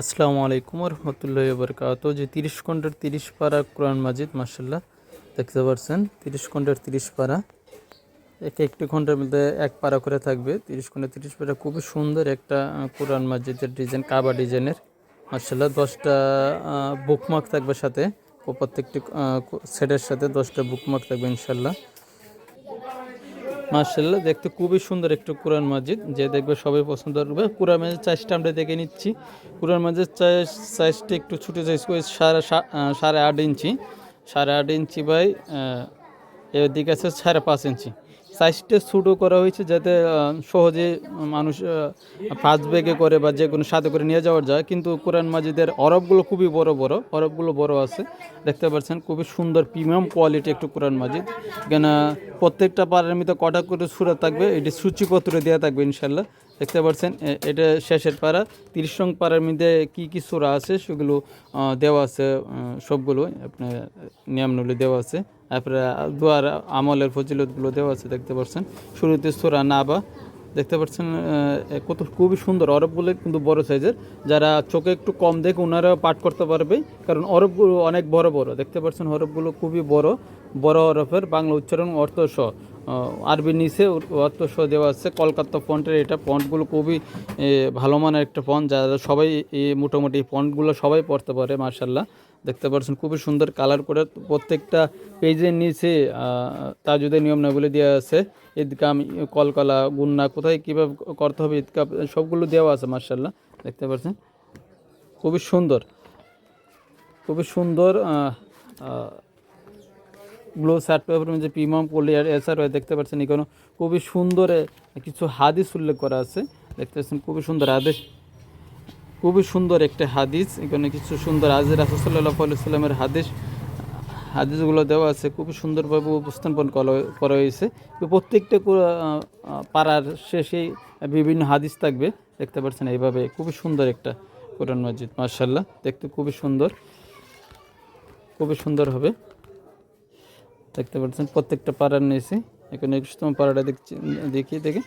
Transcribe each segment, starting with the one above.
আসসালামু আলাইকুম রহমতুল্লাহ বরকাত যে তিরিশ খণ্ডের তিরিশ পারা কোরআন মাজিদ মার্শাল্লাহ দেখতে পাচ্ছেন তিরিশ খণ্ডের তিরিশ পারা। এক একটি খণ্ডের মধ্যে এক পারা করে থাকবে। তিরিশ খণ্ডের তিরিশ পারা খুবই সুন্দর একটা কোরআন মাজিদের ডিজাইন, কাবা ডিজাইনের মার্শাল্লাহ দশটা বুকমার্ক থাকবে সাথে। প্রত্যেকটি সেটের সাথে দশটা বুকমার্ক থাকবে ইনশাল্লাহ মার্শাল্লাহ দেখতে খুবই সুন্দর একটু কোরআন মসজিদ যে দেখবে সবাই পছন্দ করবে। কোরআন মসজিদ সাইজটা আমরা দেখে নিচ্ছি। কোরআন মসজিদ সাইজ সাইজটা একটু ছুটে সাইজ করে, সাড়ে সাড়ে আট ইঞ্চি। সাড়ে আট ইঞ্চি বাই এদিকে দিকে আছে সাড়ে পাঁচ ইঞ্চি। সাইজটা ছোটো করা হয়েছে যাতে সহজে মানুষ ফার্স্ট ব্যাগে করে বা যে কোনো সাথে করে নিয়ে যাওয়া যায়। কিন্তু কোরআন মাজিদের অরবগুলো খুবই বড় বড় অরবগুলো বড় আছে। দেখতে পাচ্ছেন খুবই সুন্দর প্রিমিয়াম কোয়ালিটি একটু কোরআন মাজিদ। কেন প্রত্যেকটা পাড়ার মধ্যে কটা করে সুরা থাকবে, এটি সূচিপত্র দেওয়া থাকবে ইনশাল্লাহ দেখতে পাচ্ছেন এটা শেষের পাড়া। তিরিশ রং পাড়ার মধ্যে কী কী সুরা আছে সেগুলো দেওয়া আছে সবগুলো আপনার নিয়মনুলি দেওয়া আছে। তারপরে দুয়ার আমলের ফজিলতগুলো দেওয়া আছে, দেখতে পাচ্ছেন। শুরুতে সুরা নাবা, দেখতে পাচ্ছেন কত খুবই সুন্দর অরবগুলো কিন্তু বড় সাইজের। যারা চোখে একটু কম দেখে ওনারা পাঠ করতে পারবে, কারণ অরবগুলো অনেক বড় বড়। দেখতে পাচ্ছেন অরবগুলো খুবই বড়। বড় হরফের বাংলা উচ্চারণ অর্থ স। আরবি নিচে অর্থ স দেওয়া আছে। কলকাতা ফন্টের এটা ফন্টগুলো খুবই ভালো মানের একটা ফন্ট যারা সবাই মোটামুটি ফন্টগুলো সবাই পড়তে পারে মার্শাল্লাহ দেখতে পাচ্ছেন খুবই সুন্দর কালার করে প্রত্যেকটা পেজের নিচে তাজুদের নিয়ম বলে দেওয়া আছে। ঈদগাম কলকলা গুন্না কোথায় কীভাবে করতে হবে ঈদগাম সবগুলো দেওয়া আছে মার্শাল্লাহ দেখতে পাচ্ছেন খুবই সুন্দর। খুবই সুন্দর গ্লো শার্ট পেপার মধ্যে প্রিমিয়াম পলিয়ার এছাড়াও দেখতে পাচ্ছেন এখানে খুবই সুন্দর কিছু হাদিস উল্লেখ করা আছে। দেখতে পাচ্ছেন খুবই সুন্দর হাদিস, খুবই সুন্দর একটা হাদিস। এখানে কিছু সুন্দর আজ রাসুসাল্লাহ সাল্লামের হাদিস, হাদিসগুলো দেওয়া আছে। খুবই সুন্দরভাবে উপস্থাপন করা- হয়েছে। প্রত্যেকটা পাড়ার শেষেই বিভিন্ন হাদিস থাকবে। দেখতে পাচ্ছেন এইভাবে খুবই সুন্দর একটা কোরআন মসজিদ মার্শাল্লাহ দেখতে খুবই সুন্দর খুবই সুন্দর হবে। দেখতে পাচ্ছেন, প্রত্যেকটা পাড়ার নিয়েছি এখন একুশতম পাড়াটা দেখছি দেখি। দেখি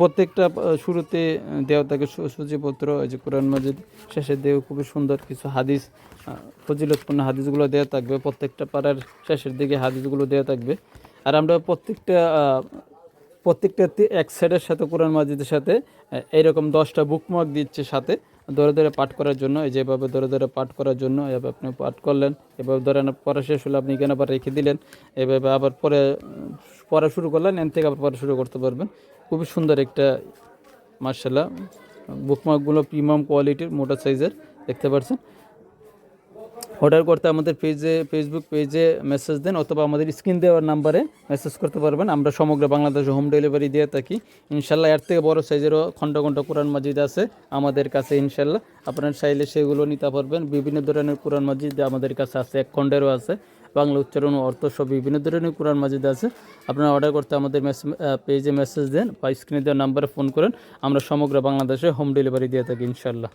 প্রত্যেকটা শুরুতে দেওয়া থাকে সূচিপত্র, এই যে কোরআন মসজিদ শেষে দেও খুবই সুন্দর কিছু হাদিস ফজিলতপূর্ণ হাদিসগুলো দেওয়া থাকবে। প্রত্যেকটা পাড়ার শেষের দিকে হাদিসগুলো দেওয়া থাকবে। আর আমরা প্রত্যেকটা প্রত্যেকটা এক সেটের সাথে কোরআন মাজিদের সাথে এইরকম দশটা বুকমার্ক দিচ্ছে সাথে, ধরে ধরে পাঠ করার জন্য, এই যেভাবে ধরে ধরে পাঠ করার জন্য, এভাবে আপনি পাঠ করলেন, এভাবে ধরেন পড়া শেষ হলে আপনি এখানে আবার রেখে দিলেন, এভাবে আবার পরে পড়া শুরু করলেন এন থেকে আবার পড়া শুরু করতে পারবেন। খুবই সুন্দর একটা মার্শাল্লাহ বুকমার্কগুলো প্রিমিয়াম কোয়ালিটির মোটা সাইজের দেখতে পাচ্ছেন। অর্ডার করতে আমাদের পেজে ফেসবুক পেজে মেসেজ দেন অথবা আমাদের স্ক্রিন দেওয়ার নাম্বারে মেসেজ করতে পারবেন। আমরা সমগ্র বাংলাদেশে হোম ডেলিভারি দিয়ে থাকি। ইনশাল্লাহ এর থেকে বড় সাইজেরও খণ্ড খণ্ড কোরআন মসজিদ আছে আমাদের কাছে ইনশাল্লাহ। আপনার চাইলে সেগুলো নিতে পারবেন। বিভিন্ন ধরনের কোরআন মসজিদ আমাদের কাছে আছে, এক খণ্ডেরও আছে। বাংলা উচ্চারণ ও অর্থ সব বিভিন্ন ধরনের কোরআন মাজিদ আছে। আপনারা অর্ডার করতে আমাদের পেজে মেসেজ দেন বা স্ক্রিনে দেওয়ার নাম্বারে ফোন করেন। আমরা সমগ্র বাংলাদেশে হোম ডেলিভারি দিয়ে থাকি ইনশাল্লাহ।